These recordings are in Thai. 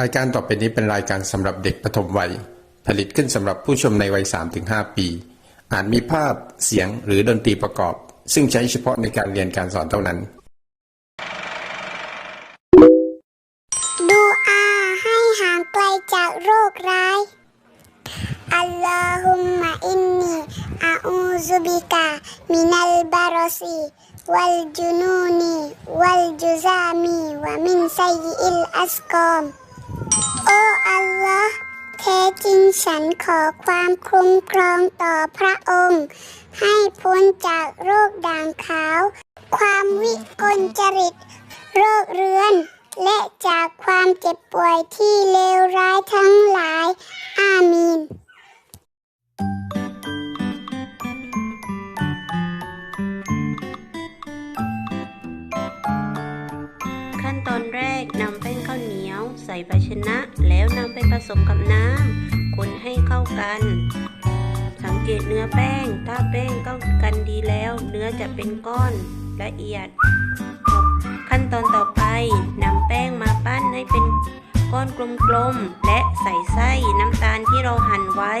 รายการต่อไปนี้เป็นรายการสำหรับเด็กปฐมวัย ผลิตขึ้นสำหรับผู้ชมในวัย 3-5 ปี อาจมีภาพเสียงหรือดนตรีประกอบ ซึ่งใช้เฉพาะในการเรียนการสอนเท่านั้น ดูอาให้ห่างไกลจากโรคร้าย อัลลอฮุมมะอินนีอาอูซุบิกะ มินัลบารอซีวัลจุนูนีวัลจุซามีวะมินไซยิอิลอัสกอม ฉันขอความคุ้มครองต่อพระองค์ ให้พ้นจากโรคด่างขาว ความวิกลจริต โรคเรื้อน และจากความเจ็บป่วยที่เลวร้ายทั้งหลาย อามีนขั้นตอนแรกนำแป้งข้าวเหนียว ใส่ภาชนะแล้วนำไปผสมกับน้ำ กัน สังเกตเนื้อแป้ง ถ้าแป้งเข้ากันดีแล้ว เนื้อจะเป็นก้อนละเอียด ขั้นตอนต่อไปนำแป้งมาปั้นให้เป็นก้อนกลมๆ และใส่ไส้น้ำตาลที่เราหั่นไว้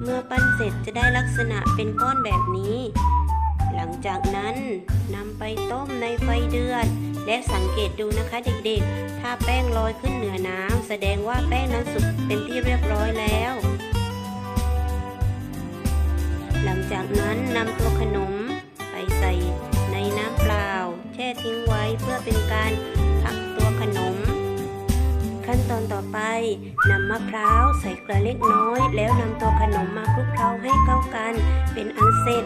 เมื่อปั้นเสร็จจะได้ลักษณะเป็นก้อนแบบนี้ หลังจากนั้นนำไปต้มในไฟเดือด และสังเกตดูนะคะเด็กๆ ถ้าแป้งลอยขึ้นเหนือน้ำแสดงว่าแป้งนั้นสุกเป็นที่เรียบร้อยแล้ว หลังจากนั้นนำตัวขนมไปใส่ในน้ำเปล่า แช่ทิ้งไว้เพื่อเป็นการพักตัวขนม ขั้นตอนต่อไปนำมะพร้าวใส่เกลือเล็กน้อย แล้วนำตัวขนมมาคลุกเคล้าให้เข้ากัน เป็นอันเสร็จ